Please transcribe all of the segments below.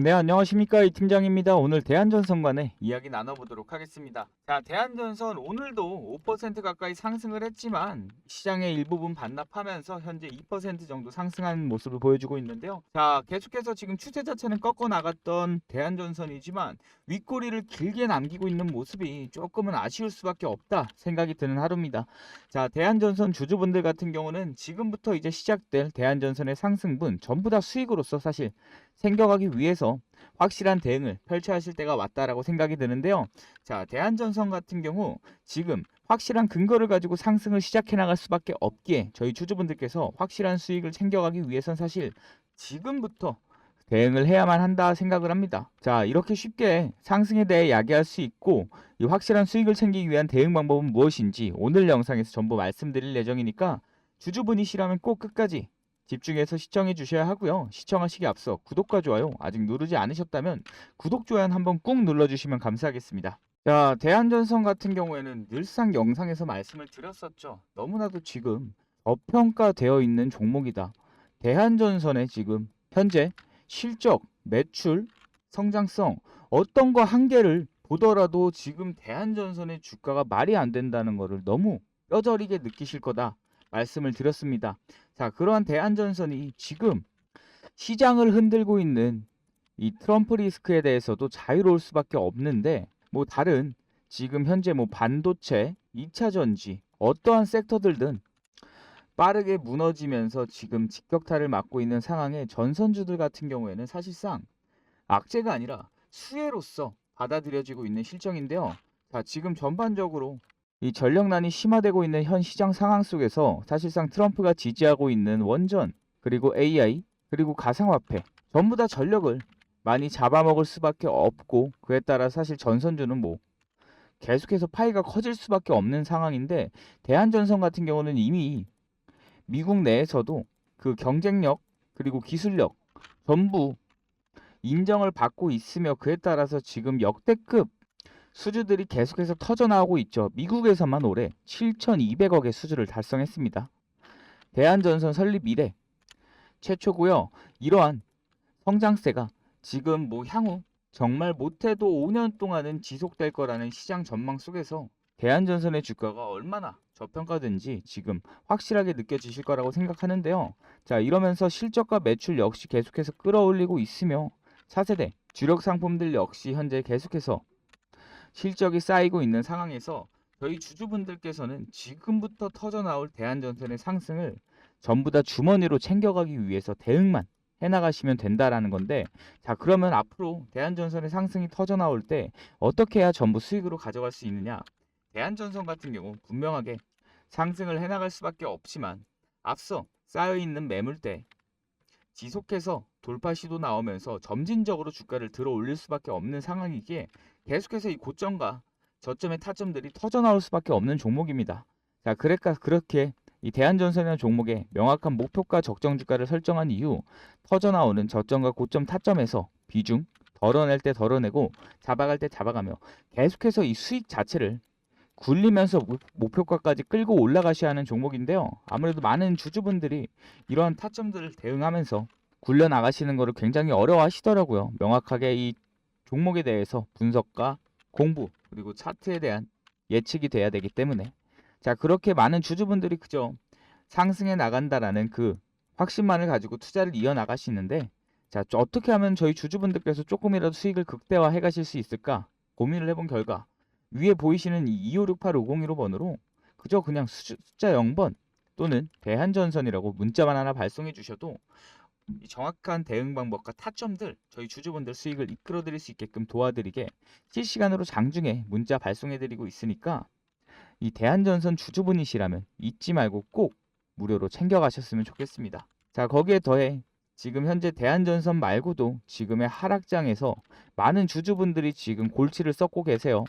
네, 안녕하십니까. 이 팀장입니다. 오늘 대한전선 간의 이야기 나눠보도록 하겠습니다. 자, 대한전선 오늘도 5% 가까이 상승을 했지만 시장의 일부분 반납하면서 현재 2% 정도 상승한 모습을 보여주고 있는데요. 자, 계속해서 지금 추세 자체는 꺾어 나갔던 대한전선이지만 윗꼬리를 길게 남기고 있는 모습이 조금은 아쉬울 수밖에 없다 생각이 드는 하루입니다. 자, 대한전선 주주분들 같은 경우는 지금부터 이제 시작될 대한전선의 상승분 전부 다 수익으로서 사실 생겨가기 위해서 확실한 대응을 펼쳐야 하실 때가 왔다라고 생각이 드는데요. 자, 대한전선 같은 경우 지금 확실한 근거를 가지고 상승을 시작해 나갈 수밖에 없기에 저희 주주분들께서 확실한 수익을 챙겨가기 위해선 사실 지금부터 대응을 해야만 한다 생각을 합니다. 자, 이렇게 쉽게 상승에 대해 이야기할 수 있고 이 확실한 수익을 챙기기 위한 대응 방법은 무엇인지 오늘 영상에서 전부 말씀드릴 예정이니까 주주분이시라면 꼭 끝까지 집중해서 시청해 주셔야 하고요. 시청하시기 앞서 구독과 좋아요 아직 누르지 않으셨다면 구독, 좋아요 한번 꾹 눌러주시면 감사하겠습니다. 자, 대한전선 같은 경우에는 늘상 영상에서 말씀을 드렸었죠. 너무나도 지금 저평가되어 있는 종목이다. 대한전선의 지금 현재 실적, 매출, 성장성 어떤 거 한 개를 보더라도 지금 대한전선의 주가가 말이 안 된다는 것을 너무 뼈저리게 느끼실 거다 말씀을 드렸습니다. 자, 그러한 대한전선이 지금 시장을 흔들고 있는 이 트럼프 리스크에 대해서도 자유로울 수밖에 없는데 뭐 다른 지금 현재 뭐 반도체, 2차 전지 어떠한 섹터들든 빠르게 무너지면서 지금 직격탄을 맞고 있는 상황에 전선주들 같은 경우에는 사실상 악재가 아니라 수혜로서 받아들여지고 있는 실정인데요. 자, 지금 전반적으로 이 전력난이 심화되고 있는 현 시장 상황 속에서 사실상 트럼프가 지지하고 있는 원전 그리고 AI 그리고 가상화폐 전부 다 전력을 많이 잡아먹을 수밖에 없고 그에 따라 사실 전선주는 뭐 계속해서 파이가 커질 수밖에 없는 상황인데 대한전선 같은 경우는 이미 미국 내에서도 그 경쟁력 그리고 기술력 전부 인정을 받고 있으며 그에 따라서 지금 역대급 수주들이 계속해서 터져나오고 있죠. 미국에서만 올해 7,200억의 수주를 달성했습니다. 대한전선 설립 이래 최초고요. 이러한 성장세가 지금 뭐 향후 정말 못해도 5년 동안은 지속될 거라는 시장 전망 속에서 대한전선의 주가가 얼마나 저평가된지 지금 확실하게 느껴지실 거라고 생각하는데요. 자, 이러면서 실적과 매출 역시 계속해서 끌어올리고 있으며 차세대 주력 상품들 역시 현재 계속해서 실적이 쌓이고 있는 상황에서 저희 주주분들께서는 지금부터 터져나올 대한전선의 상승을 전부 다 주머니로 챙겨가기 위해서 대응만 해나가시면 된다라는 건데 자 그러면 앞으로 대한전선의 상승이 터져나올 때 어떻게 해야 전부 수익으로 가져갈 수 있느냐? 대한전선 같은 경우 분명하게 상승을 해나갈 수밖에 없지만 앞서 쌓여있는 매물대 지속해서 돌파 시도 나오면서 점진적으로 주가를 들어 올릴 수밖에 없는 상황이기에 계속해서 이 고점과 저점의 타점들이 터져 나올 수밖에 없는 종목입니다. 자, 그러니까 그렇게 이 대한전선이라는 종목에 명확한 목표가 적정 주가를 설정한 이후 터져 나오는 저점과 고점 타점에서 비중 덜어낼 때 덜어내고 잡아갈 때 잡아가며 계속해서 이 수익 자체를 굴리면서 목- 목표가까지 끌고 올라가셔야 하는 종목인데요. 아무래도 많은 주주분들이 이러한 타점들을 대응하면서 굴려 나가시는 것을 굉장히 어려워하시더라고요. 명확하게 이 종목에 대해서 분석과 공부 그리고 차트에 대한 예측이 돼야 되기 때문에 자 그렇게 많은 주주분들이 그저 상승해 나간다라는 그 확신만을 가지고 투자를 이어 나가시는데 자 저- 어떻게 하면 저희 주주분들께서 조금이라도 수익을 극대화해 가실 수 있을까 고민을 해본 결과 위에 보이시는 이 2568-501호 번호로 그저 그냥 수, 숫자 0번 또는 대한전선이라고 문자만 하나 발송해 주셔도 이 정확한 대응 방법과 타점들 저희 주주분들 수익을 이끌어 드릴 수 있게끔 도와드리게 실시간으로 장중에 문자 발송해 드리고 있으니까 이 대한전선 주주분이시라면 잊지 말고 꼭 무료로 챙겨 가셨으면 좋겠습니다. 자, 거기에 더해 지금 현재 대한전선 말고도 지금의 하락장에서 많은 주주분들이 지금 골치를 썩고 계세요.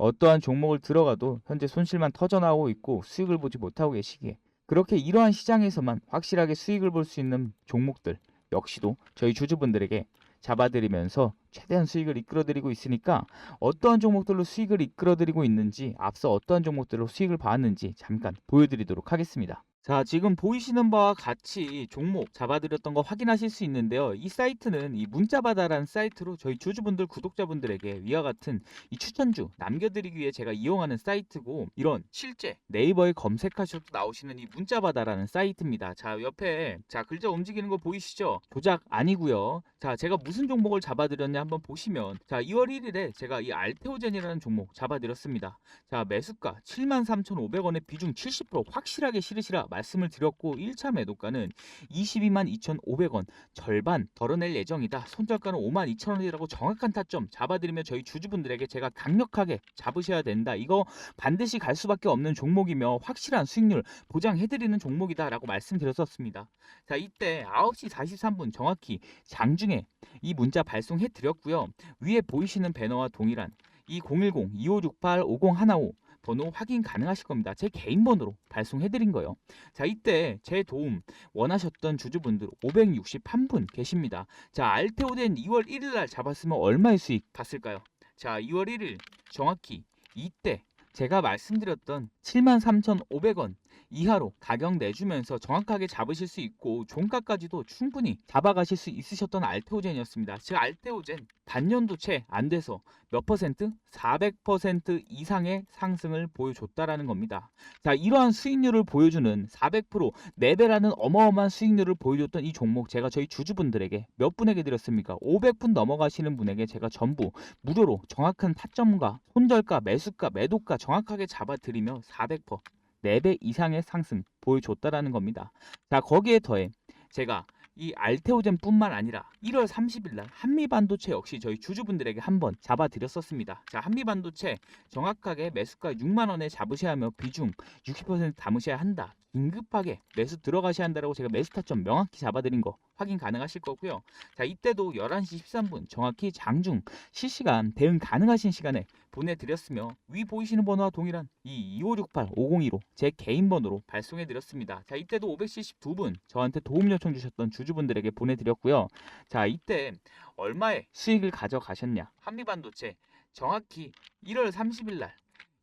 어떠한 종목을 들어가도 현재 손실만 터져나오고 있고 수익을 보지 못하고 계시기에 그렇게 이러한 시장에서만 확실하게 수익을 볼 수 있는 종목들 역시도 저희 주주분들에게 잡아드리면서 최대한 수익을 이끌어드리고 있으니까 어떠한 종목들로 수익을 이끌어드리고 있는지 앞서 어떠한 종목들로 수익을 봤는지 잠깐 보여드리도록 하겠습니다. 자, 지금 보이시는 바와 같이 종목 잡아드렸던 거 확인하실 수 있는데요. 이 사이트는 이 문자바다라는 사이트로 저희 주주분들, 구독자분들에게 위와 같은 이 추천주 남겨드리기 위해 제가 이용하는 사이트고 이런 실제 네이버에 검색하셔도 나오시는 이 문자바다라는 사이트입니다. 자, 옆에 자 글자 움직이는 거 보이시죠? 조작 아니고요. 자, 제가 무슨 종목을 잡아드렸냐 한번 보시면 자, 2월 1일에 제가 이 알테오젠이라는 종목 잡아드렸습니다. 자, 매수가 73,500원에 비중 70% 확실하게 실으시라 말씀을 드렸고 1차 매도가는 22만 2,500원 절반 덜어낼 예정이다. 손절가는 5만 2천원이라고 정확한 타점 잡아드리면 저희 주주분들에게 제가 강력하게 잡으셔야 된다. 이거 반드시 갈 수밖에 없는 종목이며 확실한 수익률 보장해드리는 종목이다라고 말씀드렸었습니다. 자 이때 9시 43분 정확히 장중에 이 문자 발송해 드렸고요. 위에 보이시는 배너와 동일한 이 010-2568-5015 번호 확인 가능하실 겁니다. 제 개인 번호로 발송해 드린 거예요. 자 이때 제 도움 원하셨던 주주분들 561분 계십니다. 자 알테오덴 2월 1일 날 잡았으면 얼마의 수익 봤을까요? 자 2월 1일 정확히 이때 제가 말씀드렸던 73,500원 이하로 가격 내주면서 정확하게 잡으실 수 있고 종가까지도 충분히 잡아가실 수 있으셨던 알테오젠이었습니다. 즉 알테오젠 반년도 채 안 돼서 몇 퍼센트? 400% 이상의 상승을 보여줬다라는 겁니다. 자 이러한 수익률을 보여주는 400% 4배라는 어마어마한 수익률을 보여줬던 이 종목 제가 저희 주주분들에게 몇 분에게 드렸습니까? 500분 넘어가시는 분에게 제가 전부 무료로 정확한 타점과 손절가, 매수가, 매도가 정확하게 잡아드리며 400% 4배 이상의 상승 보여줬다라는 겁니다. 자 거기에 더해 제가 이 알테오젠뿐만 아니라 1월 30일 날 한미반도체 역시 저희 주주분들에게 한번 잡아드렸었습니다. 자 한미반도체 정확하게 매수가 6만 원에 잡으셔야 하며 비중 60% 담으셔야 한다. 긴급하게 매수 들어가셔야 한다라고 제가 매수 타점 명확히 잡아드린 거 확인 가능하실 거고요. 자 이때도 11시 13분 정확히 장중 실시간 대응 가능하신 시간에 보내드렸으며 위 보이시는 번호와 동일한 이 2568 5015 제 개인 번호로 발송해 드렸습니다. 자 이때도 572분 저한테 도움 요청 주셨던 주주분들에게 보내드렸고요. 자 이때 얼마의 수익을 가져가셨냐 한미반도체 정확히 1월 30일 날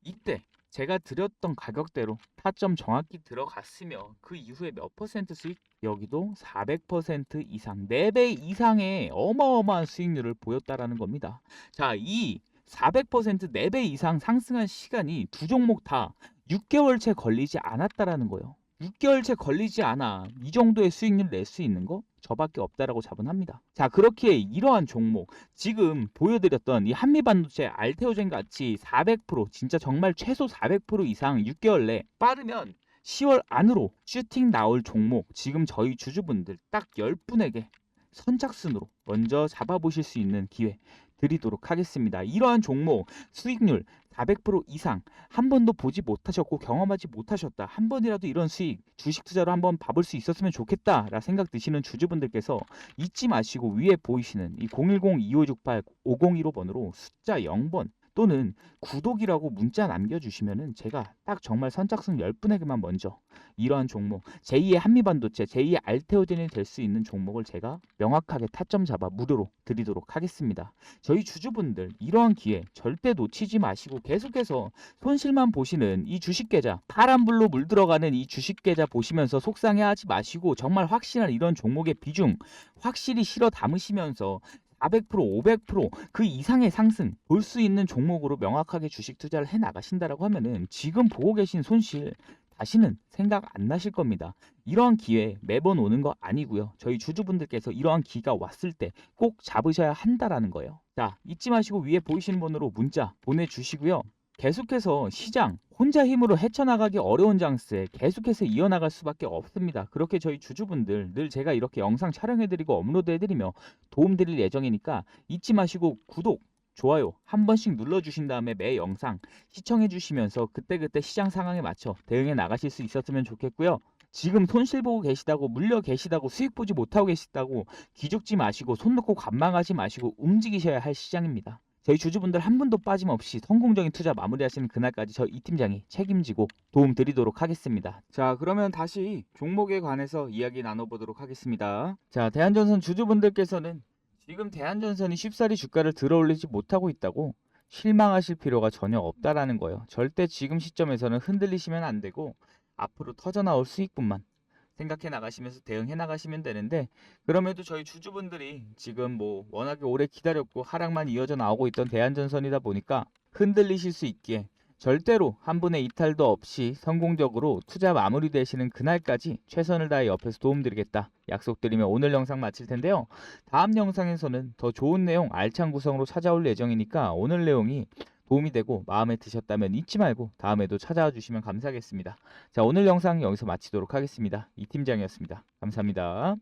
이때 제가 드렸던 가격대로 타점 정확히 들어갔으며 그 이후에 몇 퍼센트 수익? 여기도 400% 이상 4배 이상의 어마어마한 수익률을 보였다라는 겁니다. 자, 이 400% 4배 이상 상승한 시간이 두 종목 다 6개월 채 걸리지 않았다라는 거예요. 6개월 채 걸리지 않아 이 정도의 수익률 낼 수 있는 거 저밖에 없다라고 자분합니다. 자 그렇기에 이러한 종목 지금 보여드렸던 이 한미반도체 알테오젠 같이 400% 진짜 정말 최소 400% 이상 6개월 내 빠르면 10월 안으로 슈팅 나올 종목 지금 저희 주주분들 딱 10분에게 선착순으로 먼저 잡아보실 수 있는 기회 드리도록 하겠습니다. 이러한 종목 수익률 400% 이상 한 번도 보지 못하셨고 경험하지 못하셨다. 한 번이라도 이런 수익 주식 투자로 한번 봐볼 수 있었으면 좋겠다라 생각 드시는 주주분들께서 잊지 마시고 위에 보이시는 이 010-2568-5015 번으로 숫자 0번 또는 구독이라고 문자 남겨주시면은 제가 딱 정말 선착순 10분에게만 먼저 이러한 종목 제2의 한미반도체 제2의 알테오젠이 될 수 있는 종목을 제가 명확하게 타점 잡아 무료로 드리도록 하겠습니다. 저희 주주분들 이러한 기회 절대 놓치지 마시고 계속해서 손실만 보시는 이 주식 계좌 파란불로 물들어가는 이 주식 계좌 보시면서 속상해하지 마시고 정말 확실한 이런 종목의 비중 확실히 실어 담으시면서 400% 500%그 이상의 상승 볼 수 있는 종목으로 명확하게 주식 투자를 해 나가신다라고 하면은 지금 보고 계신 손실 다시는 생각 안 나실 겁니다. 이러한 기회 매번 오는 거 아니고요. 저희 주주분들께서 이러한 기가 왔을 때 꼭 잡으셔야 한다라는 거예요. 자, 잊지 마시고 위에 보이시는 번호로 문자 보내주시고요. 계속해서 시장 혼자 힘으로 헤쳐나가기 어려운 장세에 계속해서 이어나갈 수밖에 없습니다. 그렇게 저희 주주분들 늘 제가 이렇게 영상 촬영해드리고 업로드해드리며 도움드릴 예정이니까 잊지 마시고 구독, 좋아요 한 번씩 눌러주신 다음에 매 영상 시청해주시면서 그때그때 시장 상황에 맞춰 대응해 나가실 수 있었으면 좋겠고요. 지금 손실 보고 계시다고 물려 계시다고 수익 보지 못하고 계시다고 기죽지 마시고 손 놓고 관망하지 마시고 움직이셔야 할 시장입니다. 저희 주주분들 한 분도 빠짐없이 성공적인 투자 마무리하시는 그날까지 저 이 팀장이 책임지고 도움 드리도록 하겠습니다. 자, 그러면 다시 종목에 관해서 이야기 나눠보도록 하겠습니다. 자, 대한전선 주주분들께서는 지금 대한전선이 쉽사리 주가를 들어올리지 못하고 있다고 실망하실 필요가 전혀 없다라는 거예요. 절대 지금 시점에서는 흔들리시면 안 되고 앞으로 터져 나올 수익분만 생각해 나가시면서 대응해 나가시면 되는데 그럼에도 저희 주주분들이 지금 뭐 워낙에 오래 기다렸고 하락만 이어져 나오고 있던 대한전선이다 보니까 흔들리실 수 있기에 절대로 한 분의 이탈도 없이 성공적으로 투자 마무리되시는 그날까지 최선을 다해 옆에서 도움드리겠다 약속드리며 오늘 영상 마칠 텐데요. 다음 영상에서는 더 좋은 내용 알찬 구성으로 찾아올 예정이니까 오늘 내용이 도움이 되고 마음에 드셨다면 잊지 말고 다음에도 찾아와 주시면 감사하겠습니다. 자 오늘 영상 여기서 마치도록 하겠습니다. 이 팀장이었습니다. 감사합니다.